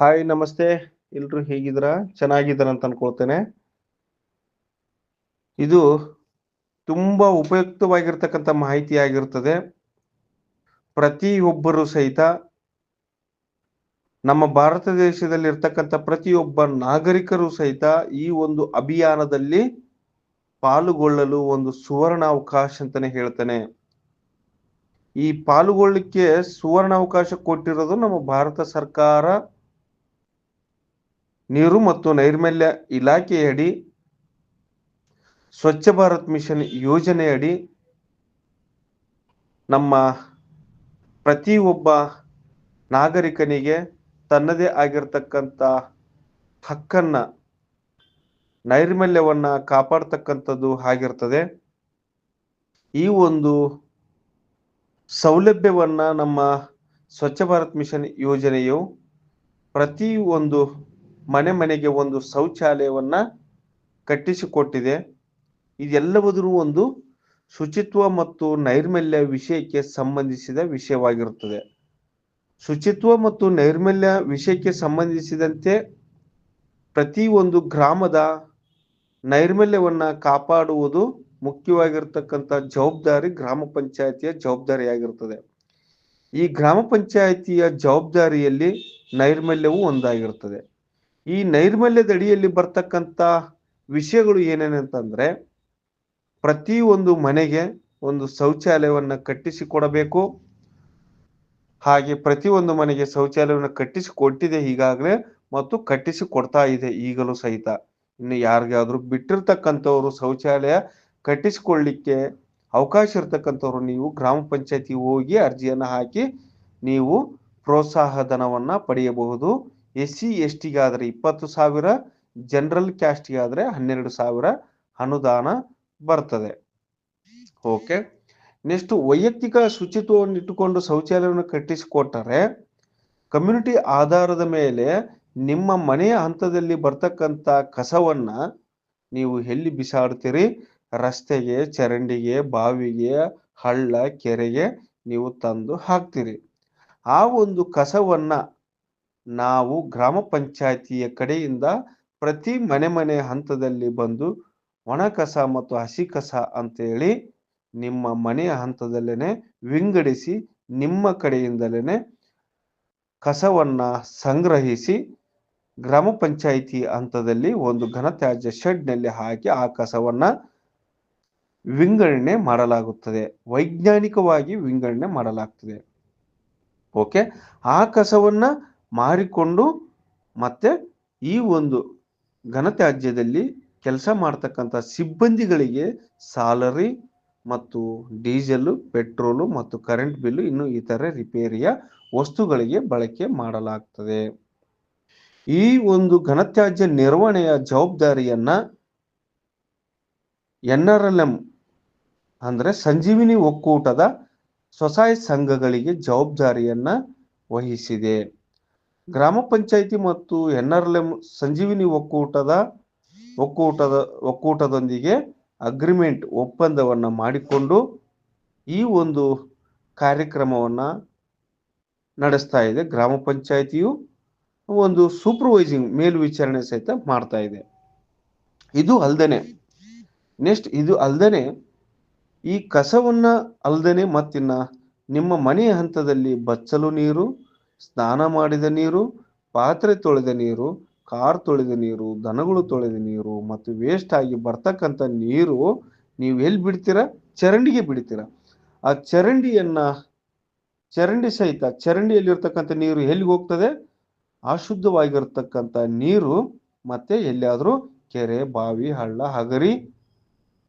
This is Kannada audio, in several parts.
ಹಾಯ್ ನಮಸ್ತೆ. ಎಲ್ರು ಹೇಗಿದ್ದೀರಾ? ಚೆನ್ನಾಗಿದ್ದೀರ ಅಂತ ಅನ್ಕೊಳ್ತೇನೆ. ಇದು ತುಂಬಾ ಉಪಯುಕ್ತವಾಗಿರ್ತಕ್ಕಂಥ ಮಾಹಿತಿ ಆಗಿರ್ತದೆ. ಪ್ರತಿಯೊಬ್ಬರು ಸಹಿತ ನಮ್ಮ ಭಾರತ ದೇಶದಲ್ಲಿ ಇರ್ತಕ್ಕಂಥ ಪ್ರತಿಯೊಬ್ಬ ನಾಗರಿಕರು ಸಹಿತ ಈ ಒಂದು ಅಭಿಯಾನದಲ್ಲಿ ಪಾಲುಗೊಳ್ಳಲು ಒಂದು ಸುವರ್ಣ ಅವಕಾಶ ಅಂತಾನೆ ಹೇಳ್ತೇನೆ. ಈ ಪಾಲುಗೊಳ್ಳಿಕ್ಕೆ ಸುವರ್ಣ ಅವಕಾಶ ಕೊಟ್ಟಿರೋದು ನಮ್ಮ ಭಾರತ ಸರ್ಕಾರ. ನೀರು ಮತ್ತು ನೈರ್ಮಲ್ಯ ಇಲಾಖೆಯಡಿ ಸ್ವಚ್ಛ ಭಾರತ್ ಮಿಷನ್ ಯೋಜನೆಯಡಿ ನಮ್ಮ ಪ್ರತಿಯೊಬ್ಬ ನಾಗರಿಕನಿಗೆ ತನ್ನದೇ ಆಗಿರ್ತಕ್ಕಂಥ ಹಕ್ಕನ್ನ, ನೈರ್ಮಲ್ಯವನ್ನ ಕಾಪಾಡ್ತಕ್ಕಂಥದ್ದು ಆಗಿರ್ತದೆ. ಈ ಒಂದು ಸೌಲಭ್ಯವನ್ನ ನಮ್ಮ ಸ್ವಚ್ಛ ಭಾರತ್ ಮಿಷನ್ ಯೋಜನೆಯು ಪ್ರತಿ ಒಂದು ಮನೆ ಮನೆಗೆ ಒಂದು ಶೌಚಾಲಯವನ್ನ ಕಟ್ಟಿಸಿಕೊಟ್ಟಿದೆ. ಇದೆಲ್ಲವುದರೂ ಒಂದು ಶುಚಿತ್ವ ಮತ್ತು ನೈರ್ಮಲ್ಯ ವಿಷಯಕ್ಕೆ ಸಂಬಂಧಿಸಿದ ವಿಷಯವಾಗಿರುತ್ತದೆ. ಶುಚಿತ್ವ ಮತ್ತು ನೈರ್ಮಲ್ಯ ವಿಷಯಕ್ಕೆ ಸಂಬಂಧಿಸಿದಂತೆ ಪ್ರತಿ ಒಂದು ಗ್ರಾಮದ ನೈರ್ಮಲ್ಯವನ್ನ ಕಾಪಾಡುವುದು ಮುಖ್ಯವಾಗಿರ್ತಕ್ಕಂಥ ಜವಾಬ್ದಾರಿ ಗ್ರಾಮ ಪಂಚಾಯತಿಯ ಜವಾಬ್ದಾರಿಯಾಗಿರುತ್ತದೆ. ಈ ಗ್ರಾಮ ಪಂಚಾಯತಿಯ ಜವಾಬ್ದಾರಿಯಲ್ಲಿ ನೈರ್ಮಲ್ಯವು ಒಂದಾಗಿರ್ತದೆ ಈ ನೈರ್ಮಲ್ಯದ ಅಡಿಯಲ್ಲಿ ಬರ್ತಕ್ಕಂಥ ವಿಷಯಗಳು ಏನೇನಂತಂದ್ರೆ ಪ್ರತಿ ಒಂದು ಮನೆಗೆ ಒಂದು ಶೌಚಾಲಯವನ್ನು ಕಟ್ಟಿಸಿಕೊಡಬೇಕು ಹಾಗೆ ಪ್ರತಿ ಒಂದು ಮನೆಗೆ ಶೌಚಾಲಯವನ್ನು ಕಟ್ಟಿಸಿ ಕೊಟ್ಟಿದೆ ಈಗಾಗಲೇ ಮತ್ತು ಕಟ್ಟಿಸಿ ಕೊಡ್ತಾ ಇದೆ ಈಗಲೂ ಸಹಿತ. ಇನ್ನು ಯಾರಿಗಾದ್ರೂ ಬಿಟ್ಟಿರ್ತಕ್ಕಂಥವ್ರು ಶೌಚಾಲಯ ಕಟ್ಟಿಸಿಕೊಳ್ಳಿಕ್ಕೆ ಅವಕಾಶ ಇರ್ತಕ್ಕಂಥವ್ರು ನೀವು ಗ್ರಾಮ ಪಂಚಾಯತಿ ಹೋಗಿ ಅರ್ಜಿಯನ್ನ ಹಾಕಿ ನೀವು ಪ್ರೋತ್ಸಾಹ ಧನವನ್ನು ಪಡೆಯಬಹುದು. ಎಸ್ ಸಿ ಎಸ್ ಟಿಗಾದರೆ ಇಪ್ಪತ್ತು ಸಾವಿರ, ಜನರಲ್ ಕ್ಯಾಸ್ಟ್ಗಾದರೆ ಹನ್ನೆರಡು ಸಾವಿರ ಅನುದಾನ ಬರ್ತದೆ. ಓಕೆ. ನೆಕ್ಸ್ಟ್ ವೈಯಕ್ತಿಕ ಶುಚಿತ್ವವನ್ನು ಇಟ್ಟುಕೊಂಡು ಶೌಚಾಲಯವನ್ನು ಕಟ್ಟಿಸಿಕೊಟ್ಟರೆ ಕಮ್ಯುನಿಟಿ ಆಧಾರದ ಮೇಲೆ ನಿಮ್ಮ ಮನೆಯ ಹಂತದಲ್ಲಿ ಬರ್ತಕ್ಕಂಥ ಕಸವನ್ನ ನೀವು ಎಲ್ಲಿ ಬಿಸಾಡ್ತೀರಿ? ರಸ್ತೆಗೆ, ಚರಂಡಿಗೆ, ಬಾವಿಗೆ, ಹಳ್ಳ, ಕೆರೆಗೆ ನೀವು ತಂದು ಹಾಕ್ತೀರಿ. ಆ ಒಂದು ಕಸವನ್ನ ನಾವು ಗ್ರಾಮ ಪಂಚಾಯತಿಯ ಕಡೆಯಿಂದ ಪ್ರತಿ ಮನೆ ಮನೆ ಹಂತದಲ್ಲಿ ಬಂದು ಒಣ ಕಸ ಮತ್ತು ಹಸಿ ಕಸ ಅಂತೇಳಿ ನಿಮ್ಮ ಮನೆಯ ಹಂತದಲ್ಲೇನೆ ವಿಂಗಡಿಸಿ ನಿಮ್ಮ ಕಡೆಯಿಂದಲೇ ಕಸವನ್ನ ಸಂಗ್ರಹಿಸಿ ಗ್ರಾಮ ಪಂಚಾಯಿತಿ ಹಂತದಲ್ಲಿ ಒಂದು ಘನತ್ಯಾಜ್ಯ ಶೆಡ್ನಲ್ಲಿ ಹಾಕಿ ಆ ಕಸವನ್ನ ವಿಂಗಡಣೆ ಮಾಡಲಾಗುತ್ತದೆ. ವೈಜ್ಞಾನಿಕವಾಗಿ ವಿಂಗಡಣೆ ಮಾಡಲಾಗ್ತದೆ. ಓಕೆ? ಆ ಕಸವನ್ನ ಮಾರಿಕೊಂಡು ಮತ್ತೆ ಈ ಒಂದು ಘನತ್ಯಾಜ್ಯದಲ್ಲಿ ಕೆಲಸ ಮಾಡ್ತಕ್ಕಂಥ ಸಿಬ್ಬಂದಿಗಳಿಗೆ ಸಾಲರಿ ಮತ್ತು ಡೀಸೆಲ್, ಪೆಟ್ರೋಲು ಮತ್ತು ಕರೆಂಟ್ ಬಿಲ್ಲು, ಇನ್ನು ಇತರೆ ರಿಪೇರಿಯ ವಸ್ತುಗಳಿಗೆ ಬಳಕೆ ಮಾಡಲಾಗ್ತದೆ. ಈ ಒಂದು ಘನತ್ಯಾಜ್ಯ ನಿರ್ವಹಣೆಯ ಜವಾಬ್ದಾರಿಯನ್ನ ಎನ್ ಆರ್ ಎಲ್ ಎಂ ಅಂದ್ರೆ ಸಂಜೀವಿನಿ ಒಕ್ಕೂಟದ ಸ್ವಸಹಾಯ ಸಂಘಗಳಿಗೆ ಜವಾಬ್ದಾರಿಯನ್ನ ವಹಿಸಿದೆ. ಗ್ರಾಮ ಪಂಚಾಯಿತಿ ಮತ್ತು N R L M Sanjeevini ಒಕ್ಕೂಟದ ಒಕ್ಕೂಟದ, ಒಕ್ಕೂಟದೊಂದಿಗೆ ಅಗ್ರಿಮೆಂಟ್ ಒಪ್ಪಂದವನ್ನು ಮಾಡಿಕೊಂಡು ಈ ಒಂದು ಕಾರ್ಯಕ್ರಮವನ್ನು ನಡೆಸ್ತಾ ಇದೆ. ಗ್ರಾಮ ಪಂಚಾಯಿತಿಯು ಒಂದು ಸೂಪರ್ವೈಸಿಂಗ್ ಮೇಲ್ವಿಚಾರಣೆ ಸಹಿತ ಮಾಡ್ತಾ ಇದೆ. ಇದು ಅಲ್ದೇನೆ ನೆಕ್ಸ್ಟ್ ಇದು ಅಲ್ದೇನೆ ಈ ಕಸವನ್ನು ಅಲ್ದೇನೆ ಮತ್ತಿನ್ನ ನಿಮ್ಮ ಮನೆಯ ಹಂತದಲ್ಲಿ ಬಚ್ಚಲು ನೀರು ಸ್ನಾನ ಮಾಡಿದ ನೀರು, ಪಾತ್ರೆ ತೊಳೆದ ನೀರು, ಕಾರ್ ತೊಳೆದ ನೀರು, ದನಗಳು ತೊಳೆದ ನೀರು ಮತ್ತು ವೇಸ್ಟ್ ಆಗಿ ಬರ್ತಕ್ಕಂಥ ನೀರು ನೀವು ಎಲ್ಲಿ ಬಿಡ್ತೀರಾ? ಚರಂಡಿಗೆ ಬಿಡ್ತೀರಾ. ಆ ಚರಂಡಿಯನ್ನ, ಚರಂಡಿ ಸಹಿತ, ಚರಂಡಿಯಲ್ಲಿರ್ತಕ್ಕಂಥ ನೀರು ಎಲ್ಲಿಗೆ ಹೋಗ್ತದೆ? ಅಶುದ್ಧವಾಗಿರ್ತಕ್ಕಂಥ ನೀರು ಮತ್ತೆ ಎಲ್ಲಿಯಾದರೂ ಕೆರೆ, ಬಾವಿ, ಹಳ್ಳ, ಹಗರಿ,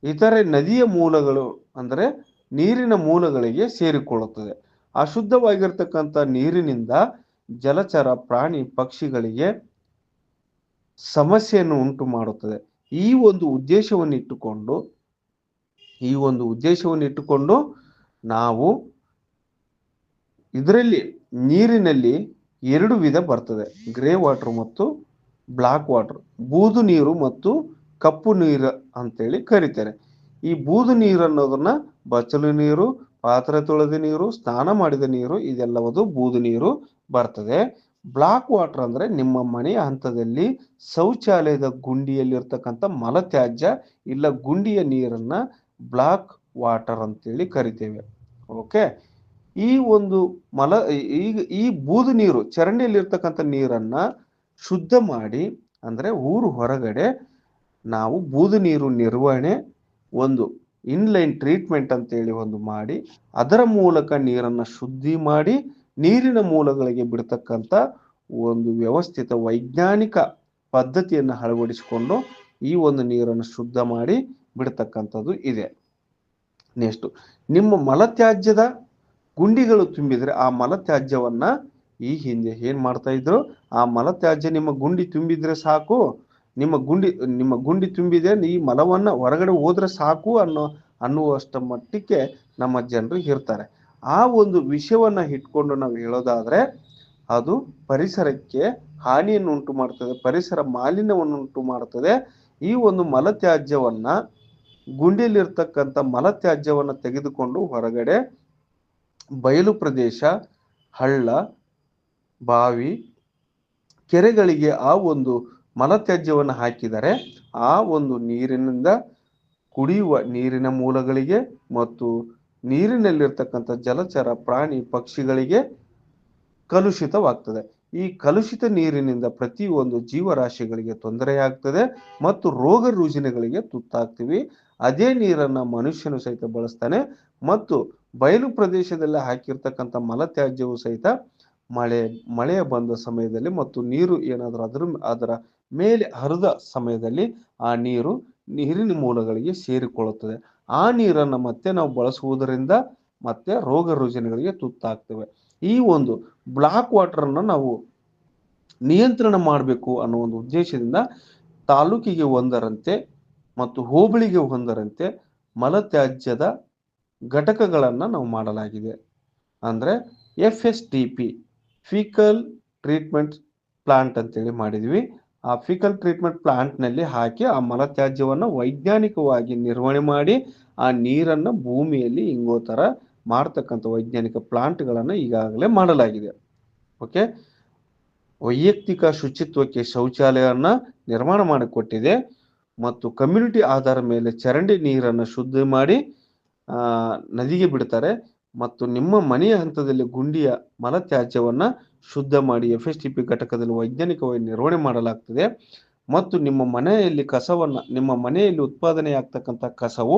ಇತರೆ ನದಿಯ ಮೂಲಗಳು ಅಂದರೆ ನೀರಿನ ಮೂಲಗಳಿಗೆ ಸೇರಿಕೊಳ್ಳುತ್ತದೆ. ಅಶುದ್ಧವಾಗಿರ್ತಕ್ಕಂಥ ನೀರಿನಿಂದ ಜಲಚರ, ಪ್ರಾಣಿ, ಪಕ್ಷಿಗಳಿಗೆ ಸಮಸ್ಯೆಯನ್ನು ಉಂಟು ಮಾಡುತ್ತದೆ ಈ ಒಂದು ಉದ್ದೇಶವನ್ನು ಇಟ್ಟುಕೊಂಡು, ಈ ಒಂದು ಉದ್ದೇಶವನ್ನು ಇಟ್ಟುಕೊಂಡು ನಾವು ಇದರಲ್ಲಿ, ನೀರಿನಲ್ಲಿ ಎರಡು ವಿಧ ಬರ್ತದೆ. ಗ್ರೇ ವಾಟರ್ ಮತ್ತು ಬ್ಲಾಕ್ ವಾಟರ್. ಬೂದು ನೀರು ಮತ್ತು ಕಪ್ಪು ನೀರು ಅಂತೇಳಿ ಕರೀತಾರೆ. ಈ ಬೂದು ನೀರು ಅನ್ನೋದನ್ನ ಬಚ್ಚಲು ನೀರು ಪಾತ್ರೆ ತೊಳೆದ ನೀರು, ಸ್ನಾನ ಮಾಡಿದ ನೀರು, ಇದೆಲ್ಲವದು ಬೂದು ನೀರು ಬರ್ತದೆ. ಬ್ಲಾಕ್ ವಾಟರ್ ಅಂದ್ರೆ ನಿಮ್ಮ ಮನೆಯ ಹಂತದಲ್ಲಿ ಶೌಚಾಲಯದ ಗುಂಡಿಯಲ್ಲಿರ್ತಕ್ಕಂಥ ಮಲತ್ಯಾಜ್ಯ ಇಲ್ಲ ಗುಂಡಿಯ ನೀರನ್ನ ಬ್ಲಾಕ್ ವಾಟರ್ ಅಂತೇಳಿ ಕರಿತೇವೆ. ಓಕೆ ಈ ಒಂದು ಮಲ, ಈಗ ಈ ಬೂದು ನೀರು, ಚರಂಡಿಯಲ್ಲಿರ್ತಕ್ಕಂಥ ನೀರನ್ನ ಶುದ್ಧ ಮಾಡಿ, ಅಂದ್ರೆ ಊರು ಹೊರಗಡೆ ನಾವು ಬೂದು ನೀರು ನಿರ್ವಹಣೆ ಒಂದು ಇನ್ಲೈನ್ ಟ್ರೀಟ್ಮೆಂಟ್ ಅಂತೇಳಿ ಒಂದು ಮಾಡಿ, ಅದರ ಮೂಲಕ ನೀರನ್ನ ಶುದ್ಧಿ ಮಾಡಿ, ನೀರಿನ ಮೂಲಗಳಿಗೆ ಬಿಡ್ತಕ್ಕಂಥ ಒಂದು ವ್ಯವಸ್ಥಿತ ವೈಜ್ಞಾನಿಕ ಪದ್ಧತಿಯನ್ನು ಅಳವಡಿಸಿಕೊಂಡು ಈ ಒಂದು ನೀರನ್ನು ಶುದ್ಧ ಮಾಡಿ ಬಿಡ್ತಕ್ಕಂಥದ್ದು ಇದೆ. ನೆಕ್ಸ್ಟ್ ನಿಮ್ಮ ಮಲತ್ಯಾಜ್ಯದ ಗುಂಡಿಗಳು ತುಂಬಿದ್ರೆ ಆ ಮಲತ್ಯಾಜ್ಯವನ್ನ ಈ ಹಿಂದೆ ಏನು ಮಾಡ್ತಾ ಇದ್ರು? ಆ ಮಲತ್ಯಾಜ್ಯ ನಿಮ್ಮ ಗುಂಡಿ ತುಂಬಿದ್ರೆ ಸಾಕು ನಿಮ್ಮ ಗುಂಡಿ ನಿಮ್ಮ ಗುಂಡಿ ತುಂಬಿದೆ, ಈ ಮಲವನ್ನ ಹೊರಗಡೆ ಹೋದ್ರೆ ಸಾಕು ಅನ್ನೋ ಅನ್ನುವಷ್ಟ ಮಟ್ಟಕ್ಕೆ ನಮ್ಮ ಜನರು ಇರ್ತಾರೆ. ಆ ಒಂದು ವಿಷಯವನ್ನ ಇಟ್ಕೊಂಡು ನಾವು ಹೇಳೋದಾದ್ರೆ, ಅದು ಪರಿಸರಕ್ಕೆ ಹಾನಿಯನ್ನು ಉಂಟು ಮಾಡ್ತದೆ, ಪರಿಸರ ಮಾಲಿನ್ಯವನ್ನು ಉಂಟು ಮಾಡ್ತದೆ. ಈ ಒಂದು ಮಲತ್ಯಾಜ್ಯವನ್ನ ಗುಂಡಿಯಲ್ಲಿರ್ತಕ್ಕಂಥ ಮಲತ್ಯಾಜ್ಯವನ್ನ ತೆಗೆದುಕೊಂಡು ಹೊರಗಡೆ ಬಯಲು ಪ್ರದೇಶ, ಹಳ್ಳ, ಬಾವಿ, ಕೆರೆಗಳಿಗೆ ಆ ಒಂದು ಮಲತ್ಯಾಜ್ಯವನ್ನು ಹಾಕಿದರೆ ಆ ಒಂದು ನೀರಿನಿಂದ ಕುಡಿಯುವ ನೀರಿನ ಮೂಲಗಳಿಗೆ ಮತ್ತು ನೀರಿನಲ್ಲಿರ್ತಕ್ಕಂಥ ಜಲಚರ, ಪ್ರಾಣಿ, ಪಕ್ಷಿಗಳಿಗೆ ಕಲುಷಿತವಾಗ್ತದೆ. ಈ ಕಲುಷಿತ ನೀರಿನಿಂದ ಪ್ರತಿಯೊಂದು ಜೀವರಾಶಿಗಳಿಗೆ ತೊಂದರೆಯಾಗ್ತದೆ ಮತ್ತು ರೋಗ ರುಜಿನಗಳಿಗೆ ತುತ್ತಾಗ್ತೀವಿ. ಅದೇ ನೀರನ್ನ ಮನುಷ್ಯನು ಸಹಿತ ಬಳಸ್ತಾನೆ ಮತ್ತು ಬಯಲು ಪ್ರದೇಶದಲ್ಲಿ ಹಾಕಿರ್ತಕ್ಕಂಥ ಮಲತ್ಯಾಜ್ಯವು ಸಹಿತ ಮಳೆ, ಮಳೆಯ ಬಂದ ಸಮಯದಲ್ಲಿ ಮತ್ತು ನೀರು ಏನಾದರೂ ಅದರ ಅದರ ಮೇಲೆ ಹರಿದ ಸಮಯದಲ್ಲಿ ಆ ನೀರು ನೀರಿನ ಮೂಲಗಳಿಗೆ ಸೇರಿಕೊಳ್ಳುತ್ತದೆ. ಆ ನೀರನ್ನು ಮತ್ತೆ ನಾವು ಬಳಸುವುದರಿಂದ ಮತ್ತೆ ರೋಗ ರುಜಿನಗಳಿಗೆ ತುತ್ತಾಗ್ತವೆ. ಈ ಒಂದು ಬ್ಲಾಕ್ ವಾಟರನ್ನು ನಾವು ನಿಯಂತ್ರಣ ಮಾಡಬೇಕು ಅನ್ನೋ ಒಂದು ಉದ್ದೇಶದಿಂದ ತಾಲೂಕಿಗೆ ಒಂದರಂತೆ ಮತ್ತು ಹೋಬಳಿಗೆ ಒಂದರಂತೆ ಮಲತ್ಯಾಜ್ಯದ ಘಟಕಗಳನ್ನು ನಾವು ಮಾಡಲಾಗಿದೆ. ಅಂದರೆ F S T P faecal treatment plant ಅಂತೇಳಿ ಮಾಡಿದ್ವಿ. ಆ ಫಿಕಲ್ ಟ್ರೀಟ್ಮೆಂಟ್ ಪ್ಲಾಂಟ್ನಲ್ಲಿ ಹಾಕಿ ಆ ಮಲತ್ಯಾಜ್ಯವನ್ನು ವೈಜ್ಞಾನಿಕವಾಗಿ ನಿರ್ವಹಣೆ ಮಾಡಿ ಆ ನೀರನ್ನು ಭೂಮಿಯಲ್ಲಿ ಇಂಗೋ ಥರ ಮಾಡ್ತಕ್ಕಂಥ ವೈಜ್ಞಾನಿಕ ಪ್ಲಾಂಟ್ಗಳನ್ನು ಈಗಾಗಲೇ ಮಾಡಲಾಗಿದೆ. ಓಕೆ? ವೈಯಕ್ತಿಕ ಶುಚಿತ್ವಕ್ಕೆ ಶೌಚಾಲಯವನ್ನ ನಿರ್ಮಾಣ ಮಾಡಿಕೊಟ್ಟಿದೆ ಮತ್ತು ಕಮ್ಯುನಿಟಿ ಆಧಾರ ಮೇಲೆ ಚರಂಡಿ ನೀರನ್ನು ಶುದ್ಧ ಮಾಡಿ ನದಿಗೆ ಬಿಡ್ತಾರೆ. ಮತ್ತು ನಿಮ್ಮ ಮನೆಯ ಹಂತದಲ್ಲಿ ಗುಂಡಿಯ ಮಲತ್ಯಾಜ್ಯವನ್ನ ಶುದ್ಧ ಮಾಡಿ ಎಫ್ ಎಸ್ ಟಿ ಪಿ ಘಟಕದಲ್ಲಿ ವೈಜ್ಞಾನಿಕವಾಗಿ ನಿರ್ವಹಣೆ ಮಾಡಲಾಗ್ತದೆ. ಮತ್ತು ನಿಮ್ಮ ಮನೆಯಲ್ಲಿ ಕಸವನ್ನ, ನಿಮ್ಮ ಮನೆಯಲ್ಲಿ ಉತ್ಪಾದನೆ ಆಗ್ತಕ್ಕಂಥ ಕಸವು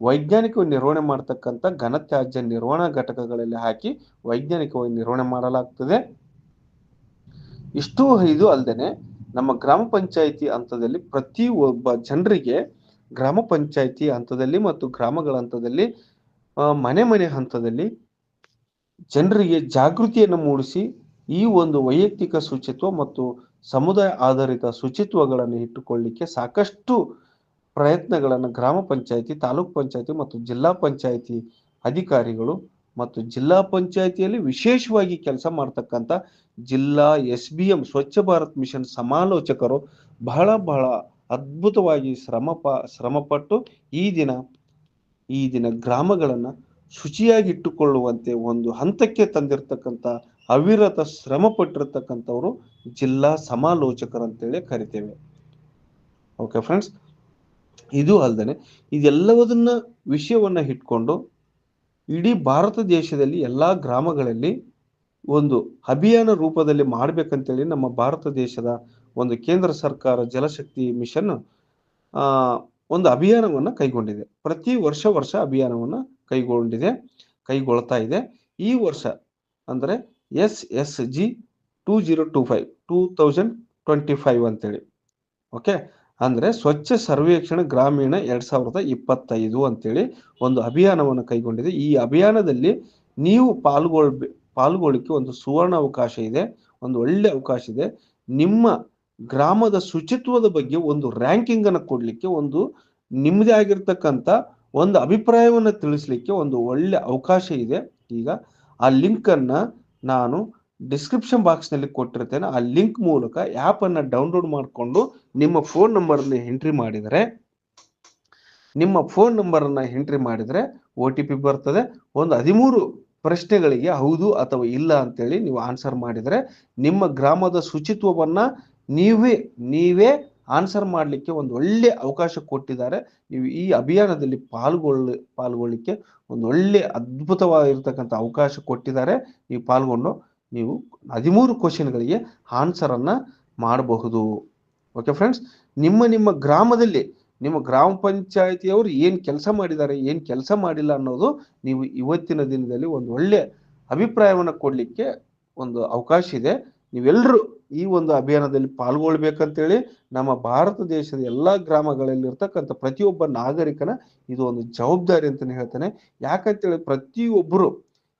ವೈಜ್ಞಾನಿಕವಾಗಿ ನಿರ್ವಹಣೆ ಮಾಡ್ತಕ್ಕಂಥ ಘನತ್ಯಾಜ್ಯ ನಿರ್ವಹಣಾ ಘಟಕಗಳಲ್ಲಿ ಹಾಕಿ ವೈಜ್ಞಾನಿಕವಾಗಿ ನಿರ್ವಹಣೆ ಮಾಡಲಾಗ್ತದೆ. ಇಷ್ಟು ಇದು ಅಲ್ಲದೆ ನಮ್ಮ ಗ್ರಾಮ ಪಂಚಾಯಿತಿ ಹಂತದಲ್ಲಿ ಪ್ರತಿ ಒಬ್ಬ ಜನರಿಗೆ ಗ್ರಾಮ ಪಂಚಾಯಿತಿ ಹಂತದಲ್ಲಿ ಮತ್ತು ಗ್ರಾಮಗಳ ಹಂತದಲ್ಲಿ ಮನೆ ಮನೆ ಹಂತದಲ್ಲಿ ಜನರಿಗೆ ಜಾಗೃತಿಯನ್ನು ಮೂಡಿಸಿ ಈ ಒಂದು ವೈಯಕ್ತಿಕ ಶುಚಿತ್ವ ಮತ್ತು ಸಮುದಾಯ ಆಧಾರಿತ ಶುಚಿತ್ವಗಳನ್ನು ಇಟ್ಟುಕೊಳ್ಳಿಕ್ಕೆ ಸಾಕಷ್ಟು ಪ್ರಯತ್ನಗಳನ್ನು ಗ್ರಾಮ ಪಂಚಾಯಿತಿ, ತಾಲೂಕ್ ಪಂಚಾಯಿತಿ ಮತ್ತು ಜಿಲ್ಲಾ ಪಂಚಾಯಿತಿ ಅಧಿಕಾರಿಗಳು ಮತ್ತು ಜಿಲ್ಲಾ ಪಂಚಾಯಿತಿಯಲ್ಲಿ ವಿಶೇಷವಾಗಿ ಕೆಲಸ ಮಾಡ್ತಕ್ಕಂಥ ಜಿಲ್ಲಾ S B M Swachh Bharat mission ಸಮಾಲೋಚಕರು ಬಹಳ ಬಹಳ ಅದ್ಭುತವಾಗಿ ಶ್ರಮಪ ಶ್ರಮಪಟ್ಟು ಈ ದಿನ ಈ ದಿನ ಗ್ರಾಮಗಳನ್ನು ಶುಚಿಯಾಗಿ ಇಟ್ಟುಕೊಳ್ಳುವಂತೆ ಒಂದು ಹಂತಕ್ಕೆ ತಂದಿರತಕ್ಕಂಥ ಅವಿರತ ಶ್ರಮ ಪಟ್ಟಿರ್ತಕ್ಕಂಥವ್ರು ಜಿಲ್ಲಾ ಸಮಾಲೋಚಕರು ಅಂತೇಳಿ ಕರಿತೇವೆ. ಓಕೆ ಫ್ರೆಂಡ್ಸ್ ಇದು ಅಲ್ದೇನೆ ಇದೆಲ್ಲವದನ್ನ ವಿಷಯವನ್ನ ಇಟ್ಕೊಂಡು ಇಡೀ ಭಾರತ ದೇಶದಲ್ಲಿ ಎಲ್ಲಾ ಗ್ರಾಮಗಳಲ್ಲಿ ಒಂದು ಅಭಿಯಾನ ರೂಪದಲ್ಲಿ ಮಾಡ್ಬೇಕಂತೇಳಿ ನಮ್ಮ ಭಾರತ ದೇಶದ ಒಂದು ಕೇಂದ್ರ ಸರ್ಕಾರ ಜಲಶಕ್ತಿ ಮಿಷನ್, ಆ ಒಂದು ಅಭಿಯಾನವನ್ನ ಕೈಗೊಂಡಿದೆ. ಪ್ರತಿ ವರ್ಷ ವರ್ಷ ಅಭಿಯಾನವನ್ನ ಕೈಗೊಂಡಿದೆ, ಕೈಗೊಳ್ತಾ ಇದೆ. ಈ ವರ್ಷ ಅಂದ್ರೆ S S G two zero two five two thousand twenty five ಅಂತೇಳಿ. ಓಕೆ ಅಂದ್ರೆ ಸ್ವಚ್ಛ ಸರ್ವೇಕ್ಷಣ ಗ್ರಾಮೀಣ ಎರಡು ಸಾವಿರದ ಇಪ್ಪತ್ತೈದು ಅಂತೇಳಿ ಒಂದು ಅಭಿಯಾನವನ್ನು ಕೈಗೊಂಡಿದೆ. ಈ ಅಭಿಯಾನದಲ್ಲಿ ನೀವು ಪಾಲ್ಗೊಳ್ಬೆ, ಪಾಲ್ಗೊಳ್ಳಿಕ್ಕೆ ಒಂದು ಸುವರ್ಣ ಅವಕಾಶ ಇದೆ, ಒಂದು ಒಳ್ಳೆ ಅವಕಾಶ ಇದೆ. ನಿಮ್ಮ ಗ್ರಾಮದ ಶುಚಿತ್ವದ ಬಗ್ಗೆ ಒಂದು ರ್ಯಾಂಕಿಂಗ್ ಅನ್ನು ಕೊಡ್ಲಿಕ್ಕೆ ಒಂದು ನಿಮ್ಮದೇ ಆಗಿರ್ತಕ್ಕಂಥ ಒಂದು ಅಭಿಪ್ರಾಯವನ್ನು ತಿಳಿಸ್ಲಿಕ್ಕೆ ಒಂದು ಒಳ್ಳೆ ಅವಕಾಶ ಇದೆ. ಈಗ ಆ ಲಿಂಕ್ ಅನ್ನ ನಾನು ಡಿಸ್ಕ್ರಿಪ್ಷನ್ ಬಾಕ್ಸ್ನಲ್ಲಿ ಕೊಟ್ಟಿರ್ತೇನೆ. ಆ ಲಿಂಕ್ ಮೂಲಕ ಆ್ಯಪ್ ಅನ್ನ ಡೌನ್ಲೋಡ್ ಮಾಡಿಕೊಂಡು ನಿಮ್ಮ ಫೋನ್ ನಂಬರ್ ಎಂಟ್ರಿ ಮಾಡಿದರೆ, ನಿಮ್ಮ ಫೋನ್ ನಂಬರ್ ಅನ್ನ ಎಂಟ್ರಿ ಮಾಡಿದರೆ ಒ ಟಿ ಪಿ ಬರ್ತದೆ. ಒಂದು ಹದಿಮೂರು ಪ್ರಶ್ನೆಗಳಿಗೆ ಹೌದು ಅಥವಾ ಇಲ್ಲ ಅಂತೇಳಿ ನೀವು ಆನ್ಸರ್ ಮಾಡಿದರೆ, ನಿಮ್ಮ ಗ್ರಾಮದ ಶುಚಿತ್ವವನ್ನ ನೀವೇ ನೀವೇ ಆನ್ಸರ್ ಮಾಡಲಿಕ್ಕೆ ಒಂದು ಒಳ್ಳೆ ಅವಕಾಶ ಕೊಟ್ಟಿದ್ದಾರೆ. ನೀವು ಈ ಅಭಿಯಾನದಲ್ಲಿ ಪಾಲ್ಗೊಳ್ಳ, ಪಾಲ್ಗೊಳ್ಳಿಕ್ಕೆ ಒಂದು ಒಳ್ಳೆ ಅದ್ಭುತವಾಗಿರ್ತಕ್ಕಂಥ ಅವಕಾಶ ಕೊಟ್ಟಿದ್ದಾರೆ. ನೀವು ಪಾಲ್ಗೊಂಡು ನೀವು ಹದಿಮೂರು ಕ್ವಶನ್ಗಳಿಗೆ ಆನ್ಸರನ್ನು ಮಾಡಬಹುದು. ಓಕೆ ಫ್ರೆಂಡ್ಸ್ ನಿಮ್ಮ ನಿಮ್ಮ ಗ್ರಾಮದಲ್ಲಿ, ನಿಮ್ಮ ಗ್ರಾಮ ಪಂಚಾಯತಿಯವರು ಏನು ಕೆಲಸ ಮಾಡಿದ್ದಾರೆ, ಏನು ಕೆಲಸ ಮಾಡಿಲ್ಲ ಅನ್ನೋದು ನೀವು ಇವತ್ತಿನ ದಿನದಲ್ಲಿ ಒಂದು ಒಳ್ಳೆ ಅಭಿಪ್ರಾಯವನ್ನು ಕೊಡಲಿಕ್ಕೆ ಒಂದು ಅವಕಾಶ ಇದೆ. ನೀವೆಲ್ಲರೂ ಈ ಒಂದು ಅಭಿಯಾನದಲ್ಲಿ ಪಾಲ್ಗೊಳ್ಬೇಕಂತೇಳಿ ನಮ್ಮ ಭಾರತ ದೇಶದ ಎಲ್ಲ ಗ್ರಾಮಗಳಲ್ಲಿ ಇರ್ತಕ್ಕಂಥ ಪ್ರತಿಯೊಬ್ಬ ನಾಗರಿಕನ ಇದು ಒಂದು ಜವಾಬ್ದಾರಿ ಅಂತಾನೆ ಹೇಳ್ತಾನೆ. ಯಾಕಂತೇಳಿ ಪ್ರತಿಯೊಬ್ಬರು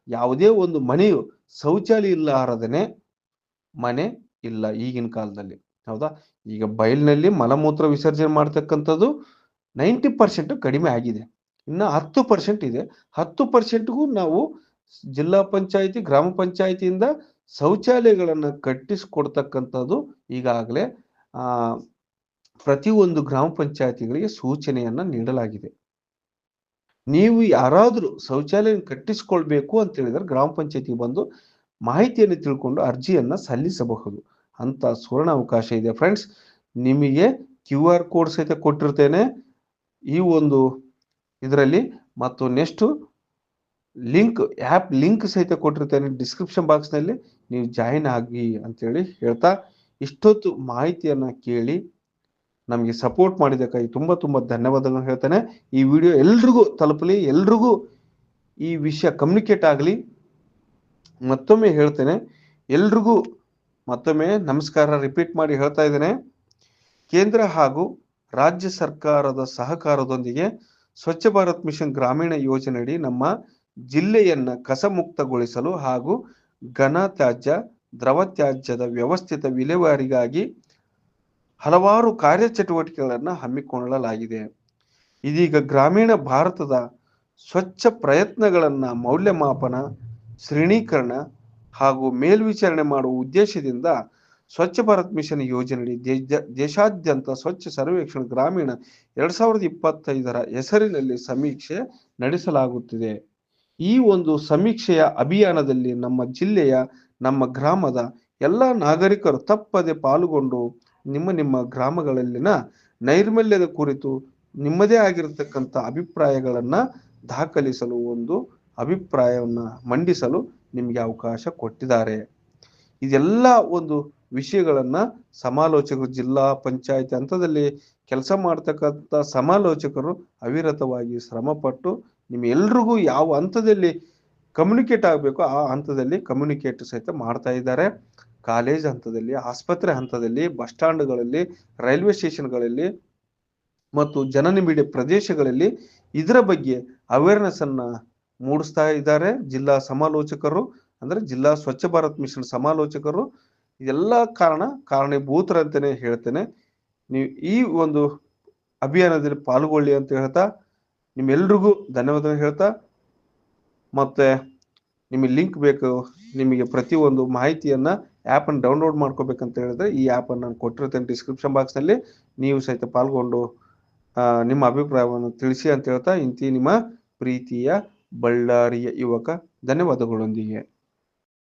ಯಾವುದೇ ಒಂದು ಮನೆಯು ಶೌಚಾಲಯ ಇಲ್ಲಾರದನೆ ಮನೆ ಇಲ್ಲ ಈಗಿನ ಕಾಲದಲ್ಲಿ. ಹೌದಾ? ಈಗ ಬಯಲಿನಲ್ಲಿ ಮಲಮೂತ್ರ ವಿಸರ್ಜನೆ ಮಾಡ್ತಕ್ಕಂಥದ್ದು ನೈಂಟಿ ಪರ್ಸೆಂಟ್ ಕಡಿಮೆ ಆಗಿದೆ. ಇನ್ನು ಹತ್ತು ಪರ್ಸೆಂಟ್ ಇದೆ. ಹತ್ತು ಪರ್ಸೆಂಟ್ಗೂ ನಾವು ಜಿಲ್ಲಾ ಪಂಚಾಯತಿ, ಗ್ರಾಮ ಪಂಚಾಯತಿಯಿಂದ ಶೌಚಾಲಯಗಳನ್ನು ಕಟ್ಟಿಸಿಕೊಡ್ತಕ್ಕಂಥದ್ದು ಈಗಾಗಲೇ ಪ್ರತಿಯೊಂದು ಗ್ರಾಮ ಪಂಚಾಯತಿಗಳಿಗೆ ಸೂಚನೆಯನ್ನ ನೀಡಲಾಗಿದೆ. ನೀವು ಯಾರಾದರೂ ಶೌಚಾಲಯ ಕಟ್ಟಿಸಿಕೊಳ್ಬೇಕು ಅಂತ ಹೇಳಿದ್ರೆ ಗ್ರಾಮ ಪಂಚಾಯತಿಗೆ ಬಂದು ಮಾಹಿತಿಯನ್ನು ತಿಳ್ಕೊಂಡು ಅರ್ಜಿಯನ್ನು ಸಲ್ಲಿಸಬಹುದು. ಅಂತ ಸುವರ್ಣ ಅವಕಾಶ ಇದೆ. ಫ್ರೆಂಡ್ಸ್, ನಿಮಗೆ ಕ್ಯೂ ಆರ್ ಕೋಡ್ ಸಹಿತ ಕೊಟ್ಟಿರ್ತೇನೆ. ಈ ಒಂದು ಇದರಲ್ಲಿ ಮತ್ತು ನೆಕ್ಸ್ಟ್ ಲಿಂಕ್ ಆ್ಯಪ್ ಲಿಂಕ್ ಸಹಿತ ಕೊಟ್ಟಿರ್ತೇನೆ ಡಿಸ್ಕ್ರಿಪ್ಷನ್ ಬಾಕ್ಸ್ನಲ್ಲಿ ನೀವು ಜಾಯಿನ್ ಆಗಿ ಅಂತೇಳಿ ಹೇಳ್ತಾ, ಇಷ್ಟೊತ್ತು ಮಾಹಿತಿಯನ್ನು ಕೇಳಿ ನಮಗೆ ಸಪೋರ್ಟ್ ಮಾಡಿದ್ದಕ್ಕಾಗಿ ತುಂಬ ತುಂಬ ಧನ್ಯವಾದಗಳನ್ನು ಹೇಳ್ತೇನೆ. ಈ ವಿಡಿಯೋ ಎಲ್ರಿಗೂ ತಲುಪಲಿ, ಎಲ್ರಿಗೂ ಈ ವಿಷಯ ಕಮ್ಯುನಿಕೇಟ್ ಆಗಲಿ. ಮತ್ತೊಮ್ಮೆ ಹೇಳ್ತೇನೆ, ಎಲ್ರಿಗೂ ಮತ್ತೊಮ್ಮೆ ನಮಸ್ಕಾರ ರಿಪೀಟ್ ಮಾಡಿ ಹೇಳ್ತಾ ಇದ್ದೇನೆ. ಕೇಂದ್ರ ಹಾಗೂ ರಾಜ್ಯ ಸರ್ಕಾರದ ಸಹಕಾರದೊಂದಿಗೆ ಸ್ವಚ್ಛ ಭಾರತ್ ಮಿಷನ್ ಗ್ರಾಮೀಣ ಯೋಜನೆಯಡಿ ನಮ್ಮ ಜಿಲ್ಲೆಯನ್ನ ಕಸಮುಕ್ತಗೊಳಿಸಲು ಹಾಗೂ ಘನ ತ್ಯಾಜ್ಯ, ದ್ರವ ತ್ಯಾಜ್ಯದ ವ್ಯವಸ್ಥಿತ ವಿಲೇವಾರಿಗಾಗಿ ಹಲವಾರು ಕಾರ್ಯಚಟುವಟಿಕೆಗಳನ್ನು ಹಮ್ಮಿಕೊಳ್ಳಲಾಗಿದೆ. ಇದೀಗ ಗ್ರಾಮೀಣ ಭಾರತದ ಸ್ವಚ್ಛ ಪ್ರಯತ್ನಗಳನ್ನ ಮೌಲ್ಯಮಾಪನ, ಶ್ರೇಣೀಕರಣ ಹಾಗೂ ಮೇಲ್ವಿಚಾರಣೆ ಮಾಡುವ ಉದ್ದೇಶದಿಂದ ಸ್ವಚ್ಛ ಭಾರತ್ ಮಿಷನ್ ಯೋಜನೆಯಡಿ ದೇಶ ದೇಶಾದ್ಯಂತ ಸ್ವಚ್ಛ ಸರ್ವೇಕ್ಷಣ ಗ್ರಾಮೀಣ ಎರಡ್ ಸಾವಿರದ ಇಪ್ಪತ್ತೈದರ ಹೆಸರಿನಲ್ಲಿ ಸಮೀಕ್ಷೆ ನಡೆಸಲಾಗುತ್ತಿದೆ. ಈ ಒಂದು ಸಮೀಕ್ಷೆಯ ಅಭಿಯಾನದಲ್ಲಿ ನಮ್ಮ ಜಿಲ್ಲೆಯ, ನಮ್ಮ ಗ್ರಾಮದ ಎಲ್ಲ ನಾಗರಿಕರು ತಪ್ಪದೆ ಪಾಲ್ಗೊಂಡು ನಿಮ್ಮ ನಿಮ್ಮ ಗ್ರಾಮಗಳಲ್ಲಿನ ನೈರ್ಮಲ್ಯದ ಕುರಿತು ನಿಮ್ಮದೇ ಆಗಿರತಕ್ಕಂಥ ಅಭಿಪ್ರಾಯಗಳನ್ನು ದಾಖಲಿಸಲು ಒಂದು ಅಭಿಪ್ರಾಯವನ್ನು ಮಂಡಿಸಲು ನಿಮಗೆ ಅವಕಾಶ ಕೊಟ್ಟಿದ್ದಾರೆ. ಇದೆಲ್ಲ ಒಂದು ವಿಷಯಗಳನ್ನು ಸಮಾಲೋಚಕರು, ಜಿಲ್ಲಾ ಪಂಚಾಯತ್ ಹಂತದಲ್ಲಿ ಕೆಲಸ ಮಾಡ್ತಕ್ಕಂಥ ಸಮಾಲೋಚಕರು ಅವಿರತವಾಗಿ ಶ್ರಮಪಟ್ಟು ನಿಮ್ ಎಲ್ರಿಗೂ ಯಾವ ಹಂತದಲ್ಲಿ ಕಮ್ಯುನಿಕೇಟ್ ಆಗಬೇಕು ಆ ಹಂತದಲ್ಲಿ ಕಮ್ಯುನಿಕೇಟ್ ಸಹಿತ ಮಾಡ್ತಾ ಇದ್ದಾರೆ. ಕಾಲೇಜ್ ಹಂತದಲ್ಲಿ, ಆಸ್ಪತ್ರೆ ಹಂತದಲ್ಲಿ ಬಸ್ ಸ್ಟ್ಯಾಂಡ್ಗಳಲ್ಲಿ ರೈಲ್ವೆ ಸ್ಟೇಷನ್ಗಳಲ್ಲಿ ಮತ್ತು ಜನನಿಬಿಡಿ ಪ್ರದೇಶಗಳಲ್ಲಿ ಇದರ ಬಗ್ಗೆ ಅವೇರ್ನೆಸ್ ಅನ್ನ ಮೂಡಿಸ್ತಾ ಇದ್ದಾರೆ. ಜಿಲ್ಲಾ ಸಮಾಲೋಚಕರು, ಅಂದ್ರೆ ಜಿಲ್ಲಾ ಸ್ವಚ್ಛ ಭಾರತ್ ಮಿಷನ್ ಸಮಾಲೋಚಕರು, ಇದೆಲ್ಲ ಕಾರಣ ಕಾರಣೀಭೂತರಂತಾನೆ ಹೇಳ್ತೇನೆ. ನೀವು ಈ ಒಂದು ಅಭಿಯಾನದಲ್ಲಿ ಪಾಲ್ಗೊಳ್ಳಿ ಅಂತ ಹೇಳ್ತಾ ನಿಮ್ಮೆಲ್ರಿಗೂ ಧನ್ಯವಾದ ಹೇಳ್ತಾ, ಮತ್ತೆ ನಿಮಗೆ ಲಿಂಕ್ ಬೇಕು, ನಿಮಗೆ ಪ್ರತಿಯೊಂದು ಮಾಹಿತಿಯನ್ನ ಆ್ಯಪ್ ಅನ್ನು ಡೌನ್ಲೋಡ್ ಮಾಡ್ಕೋಬೇಕಂತ ಹೇಳಿದ್ರೆ ಈ ಆ್ಯಪ್ ಅನ್ನು ನಾನು ಕೊಟ್ಟಿರ್ತೇನೆ ಡಿಸ್ಕ್ರಿಪ್ಷನ್ ಬಾಕ್ಸ್ನಲ್ಲಿ ನೀವು ಸಹಿತ ಪಾಲ್ಗೊಂಡು ನಿಮ್ಮ ಅಭಿಪ್ರಾಯವನ್ನು ತಿಳಿಸಿ ಅಂತ ಹೇಳ್ತಾ, ಇಂತಿ ನಿಮ್ಮ ಪ್ರೀತಿಯ ಬಳ್ಳಾರಿಯ ಯುವಕ. ಧನ್ಯವಾದಗಳೊಂದಿಗೆ.